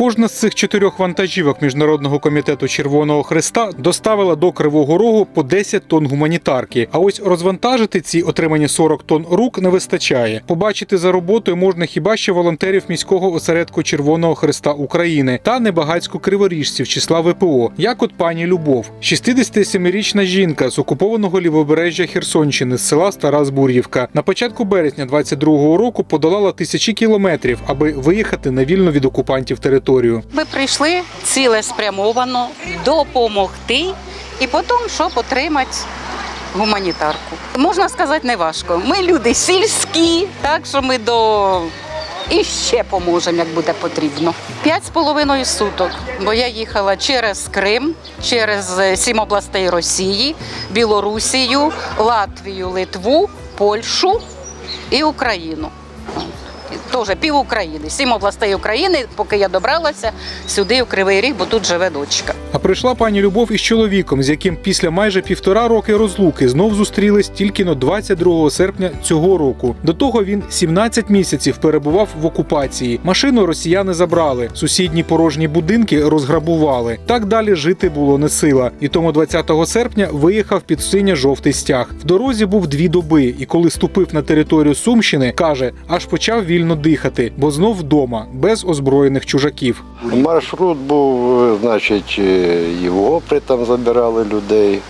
Кожна з цих чотирьох вантажівок міжнародного комітету Червоного Христа доставила до Кривого Рогу по 10 тонн гуманітарки. А ось розвантажити ці отримані 40 тонн рук не вистачає. Побачити за роботою можна хіба що волонтерів міського осередку Червоного Христа України та небагацьку криворіжців числа ВПО, як от пані Любов, 67-річна жінка з окупованого лівобережжя Херсонщини з села Стара Збур'ївка. На початку березня 22-го року подолала тисячі кілометрів, аби виїхати на вільно від окупантів територію. Ми прийшли цілеспрямовано допомогти і потім, щоб отримати гуманітарку. Можна сказати, не важко. Ми люди сільські, так що ми до і ще поможемо, як буде потрібно. П'ять з половиною суток, бо я їхала через Крим, через е, сім областей Росії, Білорусію, Латвію, Литву, Польщу і Україну. Теж пів України, сім областей України, поки я добралася сюди, у Кривий Ріг, бо тут живе дочка. А прийшла пані Любов із чоловіком, з яким після майже півтора роки розлуки знов зустрілись тільки на 22 серпня цього року. До того він 17 місяців перебував в окупації. Машину росіяни забрали, сусідні порожні будинки розграбували. Так далі жити було не сила. І тому 20 серпня виїхав під синьо-жовтий стяг. В дорозі був дві доби, і коли ступив на територію Сумщини, каже, аж почав вільно дихати, бо знов вдома, без озброєних чужаків. Маршрут був, е, значить, е, і в Гопри там забирали людей, е,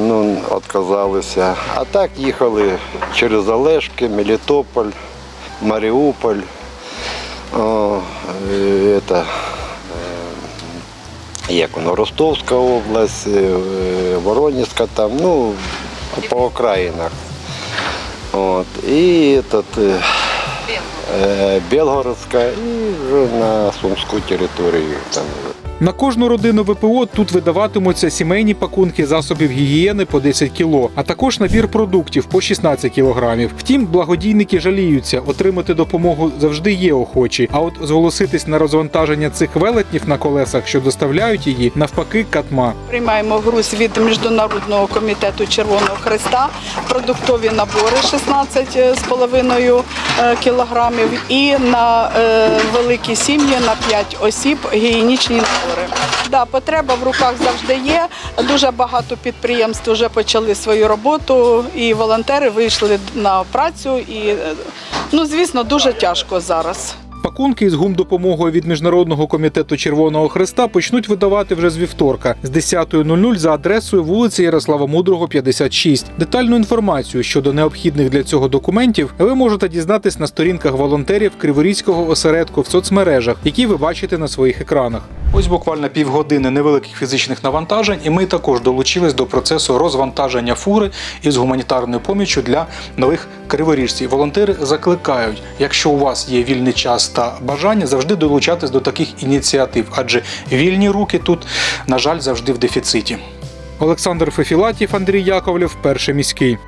ну, відказалися. А так їхали через Олешки, Мелітополь, Маріуполь, о, е, это, е, як воно, Ростовська область, е, Воронезька там, ну, по окраїнах. От. І этот, е, е, Белгородська і вже на Сумську територію. Там. На кожну родину ВПО тут видаватимуться сімейні пакунки засобів гігієни по 10 кіло, а також набір продуктів по 16 кілограмів. Втім, благодійники жаліються, отримати допомогу завжди є охочі. А от зголоситись на розвантаження цих велетнів на колесах, що доставляють її, навпаки, катма. Приймаємо груз від Міжнародного комітету Червоного Христа, продуктові набори 16,5 е, кілограмів і на е, великі сім'ї на 5 осіб гігієнічні набори. Да, потреба в руках завжди є. Дуже багато підприємств вже почали свою роботу, і волонтери вийшли на працю. І е, ну, звісно, дуже тяжко зараз. Пакунки із гумдопомогою від Міжнародного комітету Червоного Христа почнуть видавати вже з вівторка з 10.00 за адресою вулиці Ярослава Мудрого, 56. Детальну інформацію щодо необхідних для цього документів ви можете дізнатись на сторінках волонтерів Криворізького осередку в соцмережах, які ви бачите на своїх екранах. Ось буквально півгодини невеликих фізичних навантажень, і ми також долучились до процесу розвантаження фури із гуманітарною поміччю для нових криворіжців. Волонтери закликають, якщо у вас є вільний час та бажання, завжди долучатись до таких ініціатив, адже вільні руки тут, на жаль, завжди в дефіциті. Олександр Фефілатів, Андрій Яковлев, перший міський.